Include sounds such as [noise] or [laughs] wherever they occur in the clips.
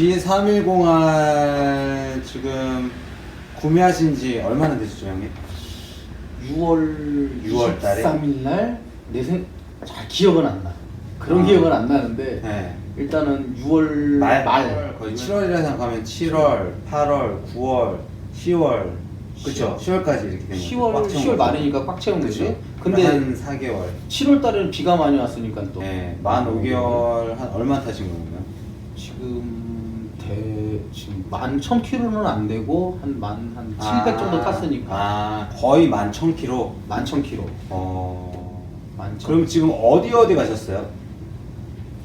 G310R 지금 구매하신 지 얼마나 되셨죠, 형님? 6월 6월 달에? 23일 날내생잘 기억은 안 나. 그런 아. 기억은 안 나는데 네. 일단은 6월 말, 말, 거의 7월이라 생각하면 7월, 8월, 9월, 10월, 그쵸? 10월까지 이렇게 되는 10월 꽉 채운 10월 거죠. 말이니까 꽉 채운 거지. 근데 한 4개월. 7월 달에는 비가 많이 왔으니까 또 네, 만 5개월 한 얼마 타신 거예요? 지금 대 지금 만 1000km는 안 되고 한만한 700 정도 탔으니까 아, 거의 만 1000km. 만 1000km. 어. 만 1000. 그럼 지금 어디 어디 가셨어요?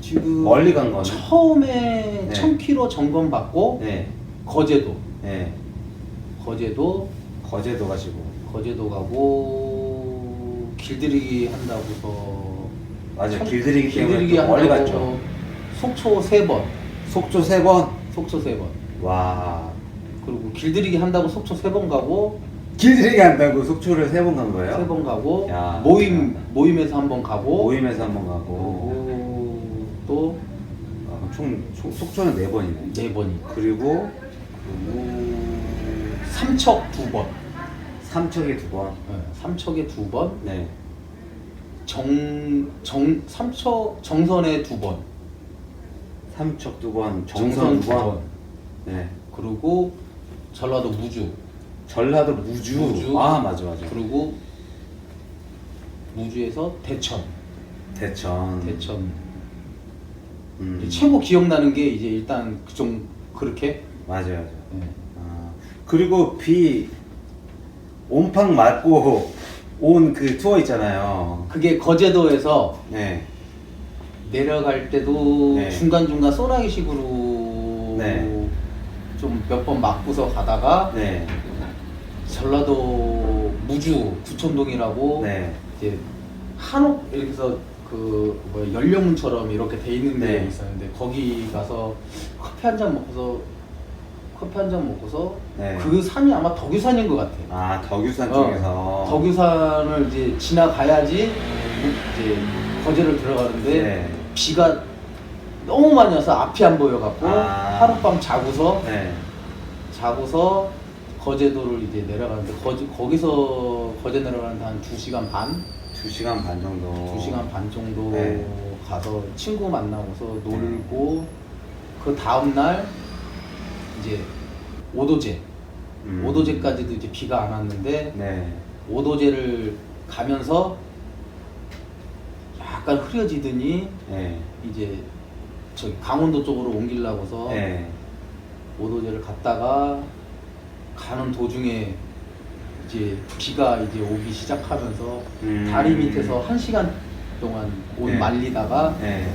지금 멀리 간 거는? 처음에 네. 1000km 점검 받고 네. 거제도 네. 거제도 거제도 가시고. 거제도 가고 길들이기 한다고서 맞아요. 참- 길들이기 때문에 길들이기 또 멀리 한다고 갔죠. 속초 세 번, 속초 세 번. 속초 세 번. 와. 그리고 길들이기 한다고 속초 세 번 가고 길들이기 한다고 속초를 세 번 간 거예요? 세 번 가고 야, 모임 대단하다. 모임에서 한 번 가고 모임에서 한 번 가고. 그리고 또 아, 총, 총 속초는 네 번이네. 네 번이 그리고 삼척 두 번, 삼척에 두 번. 네, 삼척에 두 번, 네. 정, 정 삼척 정선에 두 번, 삼척 두 번, 정선 두 번. 네. 그리고 전라도 무주, 전라도 무주. 무주. 아 맞아 맞아. 그리고 무주에서 대천, 대천. 대천. 음. 최고 기억나는 게 이제 일단 좀 그렇게 맞아요 맞아. 네. 아, 그리고 비 온팡 맞고 온 그 투어 있잖아요. 그게 거제도에서 네. 내려갈 때도 네. 중간중간 소나기식으로 네. 좀 몇 번 맞고서 가다가 네. 전라도 무주 부천동이라고 네. 이제 한옥 이렇게 해서 그 뭐야 연령문처럼 이렇게 돼 있는 데 네. 있었는데 거기 가서 커피 한 잔 먹고서 커피 한 잔 먹고서 네. 그 산이 아마 덕유산인 것 같아. 아 덕유산 어, 쪽에서. 덕유산을 이제 지나가야지 이제 거제를 들어가는데 네. 비가 너무 많이 와서 앞이 안 보여갖고 아. 하룻밤 자고서 네. 자고서 거제도를 이제 내려가는데 거기, 거기서 거제 내려가는데 한 2시간 반? 두 시간 반 정도. 2시간 반 정도 네. 가서 친구 만나고서 놀고 그 다음날 이제 오도제 음. 오도제까지도 이제 비가 안 왔는데 네. 오도제를 가면서 약간 흐려지더니 네. 이제 저기 강원도 쪽으로 옮기려고서 네. 오도제를 갔다가 가는 도중에 이제 비가 이제 오기 시작하면서 음. 다리 밑에서 한 시간 동안 옷 네. 말리다가 네.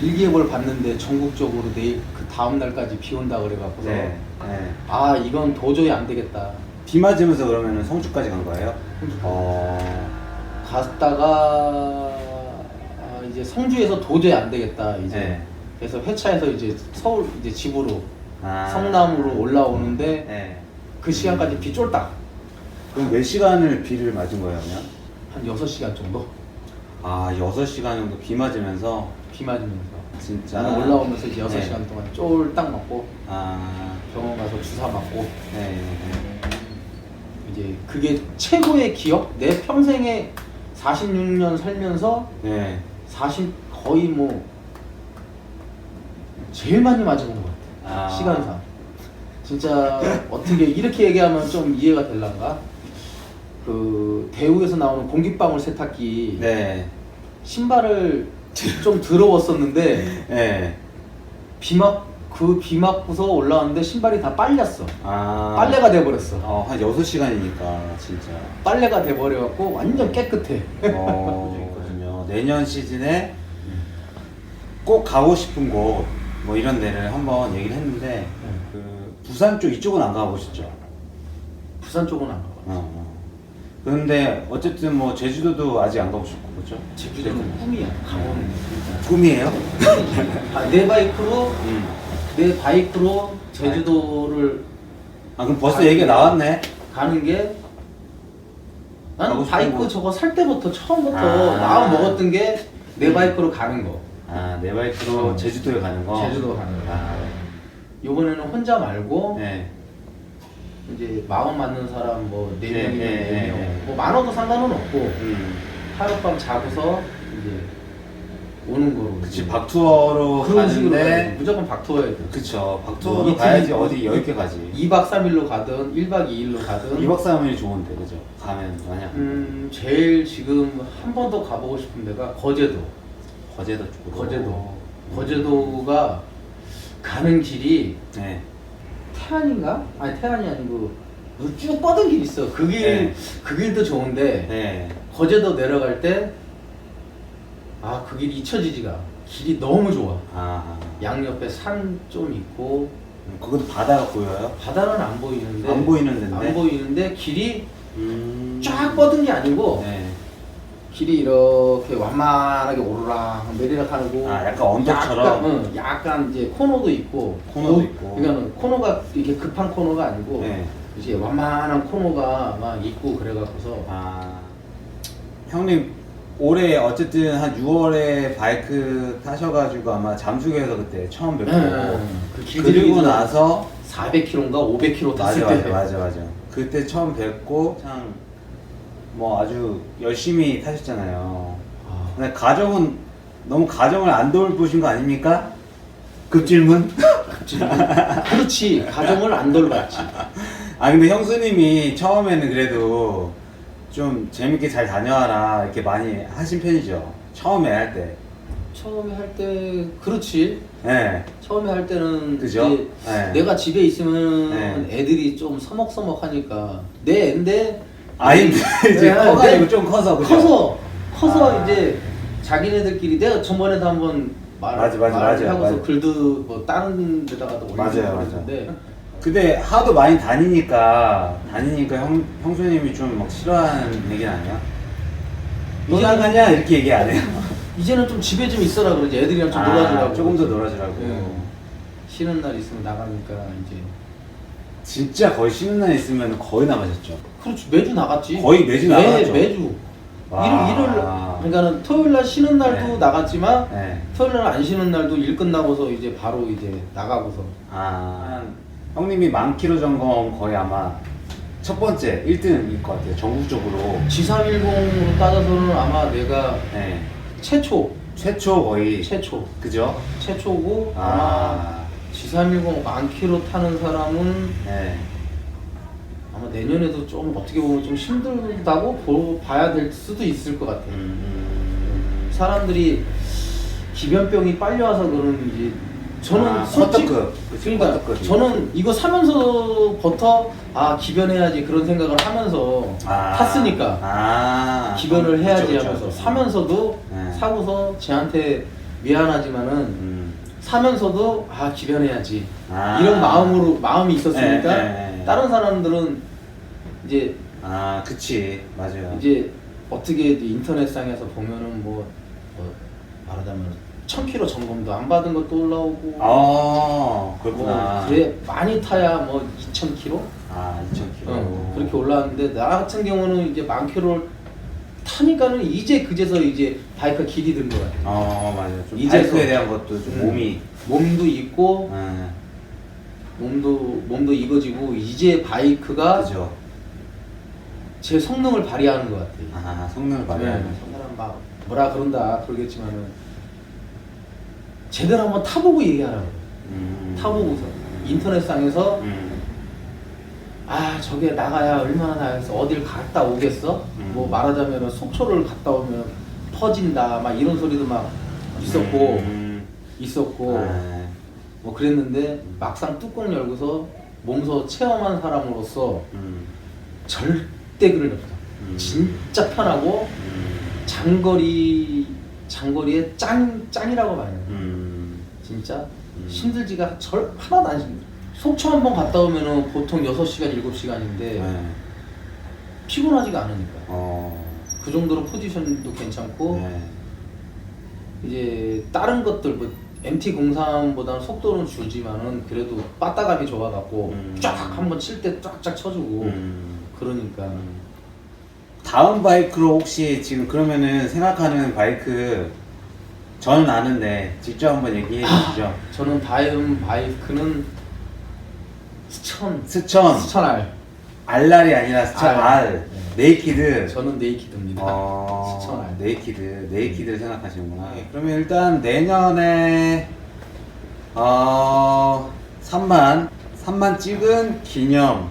일기예보를 봤는데 전국적으로 내일 그 다음 날까지 비 온다 그래갖고서 네. 네. 아 이건 도저히 안 되겠다 비 맞으면서 그러면은 성주까지 간 거예요? 어. 갔다가 아, 이제 성주에서 도저히 안 되겠다 이제 네. 그래서 회차해서 이제 서울 이제 집으로 아. 성남으로 올라오는데 네. 그 시간까지 비 쫄딱 그럼 몇 시간을 비를 맞은 거예요, 그냥? 한 6시간 정도 아, 6시간 정도 비 맞으면서 비 맞으면서 진짜 나는 올라오면서 이제 6시간 네. 동안 쫄딱 맞고 아. 병원 가서 주사 맞고 네. 이제 그게 최고의 기억 내 평생에 46년 살면서 네. 40 거의 뭐 제일 많이 맞아본 것 같아 아. 시간상 진짜 어떻게 이렇게 얘기하면 좀 이해가 될란가 그 대우에서 나오는 공기방울 세탁기 네. 신발을 좀 더러웠었는데 [laughs] 네. 비막 그비 맞고서 올라왔는데 신발이 다 빨렸어 아. 빨래가 돼버렸어 어, 한 6시간이니까 진짜. 빨래가 돼버려갖고 완전 깨끗해 어. 내년 시즌에 꼭 가고 싶은 곳, 뭐 이런 데를 한번 얘기를 했는데, 그, 부산 쪽 이쪽은 안 가보셨죠? 부산 쪽은 안 가봐 어, 어. 그런데 어쨌든 뭐 제주도도 아직 안 가보셨고, 그죠? 제주도는 꿈이야 가보는 게 꿈이에요? [laughs] 아, 내 바이크로 음. 내 바이크로 제주도를 아, 그럼 벌써 얘기 가 나왔네? 가는 게 나는 바이크 곳. 저거 살 때부터 처음부터 아. 마음 먹었던 게 내 바이크로 가는 거 아, 내 바이크로 음. 제주도에 가는 거? 제주도 가는 거. 아, 이번에는 혼자 말고 네. 이제 마음 맞는 사람 뭐네 네, 명이면 네, 네 네, 명, 네. 뭐 많아도 상관은 없고 음. 하룻밤 자고서 이제 오는 거로. 그치 박투어로 그런 식으로 가야지. 가는데 무조건 박투어야 돼. 그쵸 뭐 박투어로 이틀 가야지 있고 어디 여유있게 가지 2박 3일로 가든 1박 2일로 가든 2박 3일이 좋은데 그죠 가면 만약 음, 제일 지금 한 번 더 가보고 싶은 데가 거제도. 거제도 쪽으로 거제도. 거제도가 가는 길이 네. 태안인가? 아니 태안이 아니고 뭐쭉 뻗은 길 있어. 그 길, 네. 그 길도 좋은데 네. 거제도 내려갈 때 아, 그 길이 잊혀지지가. 않아. 길이 너무 좋아. 아 양옆에 산 좀 있고 음, 그것도 바다가 보여요? 바다는 안 보이는데 안 보이는 데인데? 안 보이는데 길이 음. 쫙 뻗은 게 아니고 네. 길이 이렇게 완만하게 오르락 내리락 하고 아, 약간 언덕처럼? 약간, 응, 약간 이제 코너도 있고 코너도 그- 있고. 그러니까는 코너가 이렇게 급한 코너가 아니고 네. 이제 완만한 코너가 막 있고 그래갖고서 아 형님 올해 어쨌든 한 6월에 바이크 타셔가지고 아마 잠수교에서 그때 처음 뵙고 네, 그 그리고 나서 400km인가 500km 맞아 탔을 맞아 때 맞아 맞아. 그때 처음 뵙고 참 뭐 아주 열심히 타셨잖아요. 아, 근데 가정은 너무 가정을 안 돌보신 거 아닙니까? 급질문? 그렇지. 가정을 안 돌봤지. 아 근데 형수님이 처음에는 그래도 좀 재밌게 잘 다녀와라 이렇게 많이 하신 편이죠 처음에 할 때. 처음에 할 때 그렇지 네. 처음에 할 때는 그죠? 이제 네. 내가 집에 있으면 네. 애들이 좀 서먹서먹하니까 내 애인데 아닌데 이제 네, 커가지고 네. 좀 커서 그죠? 커서 커서 아. 이제 자기네들끼리 내가 전번에도 한번 말, 맞아, 맞아, 말을 맞아, 하고서 맞아. 글도 뭐 다른 데다가도 맞아요, 올리고 맞아. 그랬는데 근데 하도 많이 다니니까 다니니까 형 형수님이 좀 막 싫어하는 얘기는 아니야? 너 이제는- 나가냐 이렇게 얘기 안 해요. [laughs] 이제는 좀 집에 좀 있어라 그러지 애들이랑 좀 아, 놀아주라고 조금 더 놀아주라고. 예. 쉬는 날 있으면 나가니까 이제 진짜 거의 쉬는 날 있으면 거의 나가셨죠. 그렇지 매주 나갔지 거의 매주 매, 나갔죠. 매 주 와. 일요일 일요일 그러니까는 토요일 날 쉬는 날도 네. 나갔지만 네. 토요일 날 안 쉬는 날도 일 끝나고서 이제 바로 이제 나가고서 아 형님이 만 킬로 점검 거의 아마 첫 번째 1등일 것 같아요. 전국적으로. G310으로 따져서는 아마 내가 네. 최초 최초 거의 최초 그죠? 최초고 아마 아. G310 만 킬로 타는 사람은 네. 아마 내년에도 좀 어떻게 보면 좀 힘들다고 보, 봐야 될 수도 있을 것 같아요. 음. 사람들이 기변병이 빨리 와서 그런지 저는 아, 솔직히 커터급. 그치, 그러니까 커터급이. 저는 이거 사면서부터 아 기변해야지 그런 생각을 하면서 아. 탔으니까 아. 기변을 해야지 그쵸, 하면서 그쵸. 사면서도 네. 사고서 쟤한테 미안하지만은 음. 사면서도 아 기변해야지 아. 이런 마음으로 마음이 있었으니까 네, 네, 네. 다른 사람들은 이제 아, 그치. 맞아요. 이제 어떻게 인터넷상에서 보면은 뭐, 뭐 말하자면 1000km 점검도 안 받은 것도 올라오고 아, 그렇구나. 뭐 그래 많이 타야 뭐 2000km 아, 2,000km. 어, 그렇게 올라왔는데 나 같은 경우는 이제 만 킬로를 타니까는 이제 그제서 이제 바이크 길이 든 거야. 어, 맞아요. 좀 이제서- 바이크에 대한 것도 좀 음. 몸이. 몸도 있고 네. 몸도 몸도 익어지고 이제 바이크가 그죠. 제 성능을 발휘하는 것 같아. 아, 성능을 발휘하는. 네, 사람 막 뭐라 그런다 그러겠지만은 제대로 한번 타보고 얘기하라고. 음. 타보고서 인터넷상에서 음. 아 저게 나가야 얼마나 나가서 어딜 갔다 오겠어? 음. 뭐 말하자면 속초를 갔다 오면 터진다 막 이런 소리도 막 있었고 음. 있었고 아, 뭐 그랬는데 막상 뚜껑 열고서 몸소 체험한 사람으로서 음. 절대 그럴 없어. 음. 진짜 편하고 음. 장거리 장거리에 짱 짱이라고 봐요. 음. 진짜 음. 힘들지가 절 하나도 안 힘들어. 속초 한 번 갔다 오면은 보통 6시간 7시간인데 네. 피곤하지가 않으니까. 어. 그 정도로 포지션도 괜찮고 네. 이제 다른 것들 뭐 MT03보다는 속도는 줄지만은 그래도 빠따감이 좋아갖고 음. 쫙 한번 칠 때 쫙쫙 쳐주고 음. 그러니까 다음 바이크로 혹시 지금 그러면은 생각하는 바이크 저는 아는데 직접 한번 얘기해 주시죠. [gasps] 저는 다음 바이크는 스천 스천. 스천알. 알랄이 아니라 스천 알. 알. 네이키드. 저는 네이키드입니다. 어, 스천알. 네이키드, 네이키드를 생각하시는구나. 그러면 일단 내년에 어 3만. 3만 찍은 기념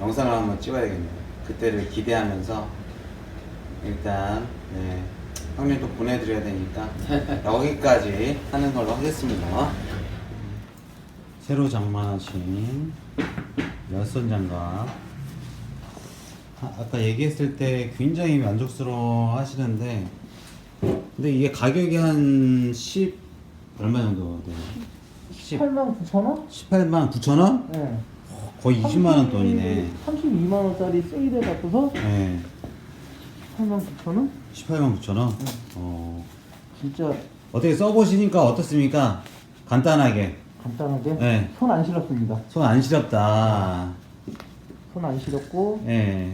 영상을 한번 찍어야겠네요. 그때를 기대하면서. 일단 네, 형님 또 보내드려야 되니까 여기까지 하는 걸로 하겠습니다. 새로 장만하신 열선 장갑. 아, 아까 얘기했을 때 굉장히 만족스러워 하시는데 근데 이게 가격이 한 10 얼마 정도 돼요? 10, 8만 9천 원? 18만 9천 원? 네. 거의 20만 원 돈이네. 32만 원짜리 세일해 갖고서 네. 8만 9천 원? 18만 9천 원? 어. 진짜 어떻게 써보시니까 어떻습니까? 간단하게. 간단하게 네. 손 안 실었습니다. 손 안 시렵다. 손 안 실었고 예.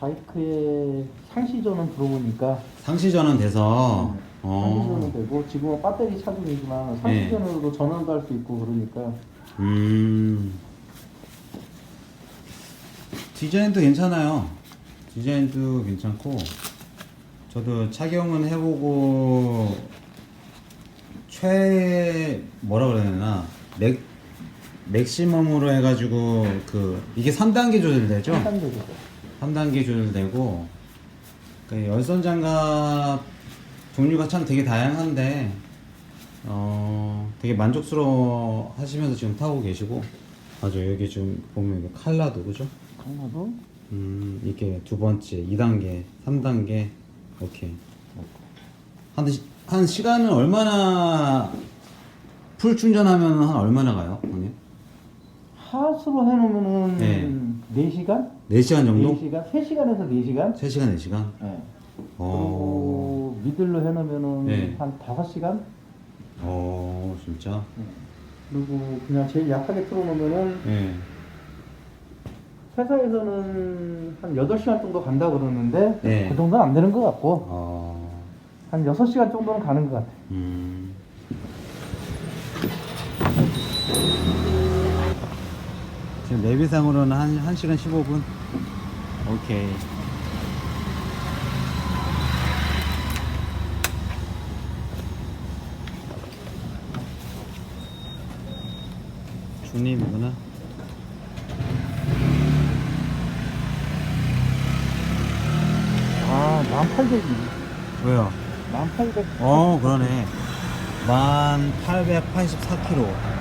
바이크의 상시전은 들어보니까 상시전은 돼서, 상시전은 어. 되고 지금은 배터리 차종이지만 상시전으로도 전원도 할 수 있고 그러니까 음. 디자인도 괜찮아요. 디자인도 괜찮고, 저도 착용은 해보고, 최, 뭐라 그래야 되나, 맥, 맥시멈으로 해가지고, 그, 이게 3단계 조절되죠? 3단계죠. 3단계 조절되고, 그 열선 장갑 종류가 참 되게 다양한데, 어, 되게 만족스러워 하시면서 지금 타고 계시고, 맞아, 여기 좀 보면 이게 칼라도, 그죠? 강화도 음, 이게 두 번째, 2단계, 3단계, 오케이. 한, 시- 한 시간은 얼마나, 풀 충전하면 한 얼마나 가요, 형님? 하수로 해놓으면은 네. 4시간? 4시간 정도? 4시간? 3시간에서 4시간? 3시간, 4시간? 네. 어, 그리고 미들로 해놓으면은 네. 한 5시간? 어, 진짜? 그리고 그냥 제일 약하게 틀어놓으면은 예. 회사에서는 한 8시간 정도 간다 그러는데 네. 그 정도는 안 되는 것 같고 어, 한 6시간 정도는 가는 것 같아. 음. 지금 내비상으로는 한, 1시간 15분? 오케이. 중립이구나. 아, 1800이. 왜요? 1800. 어, 그러네. 1884km.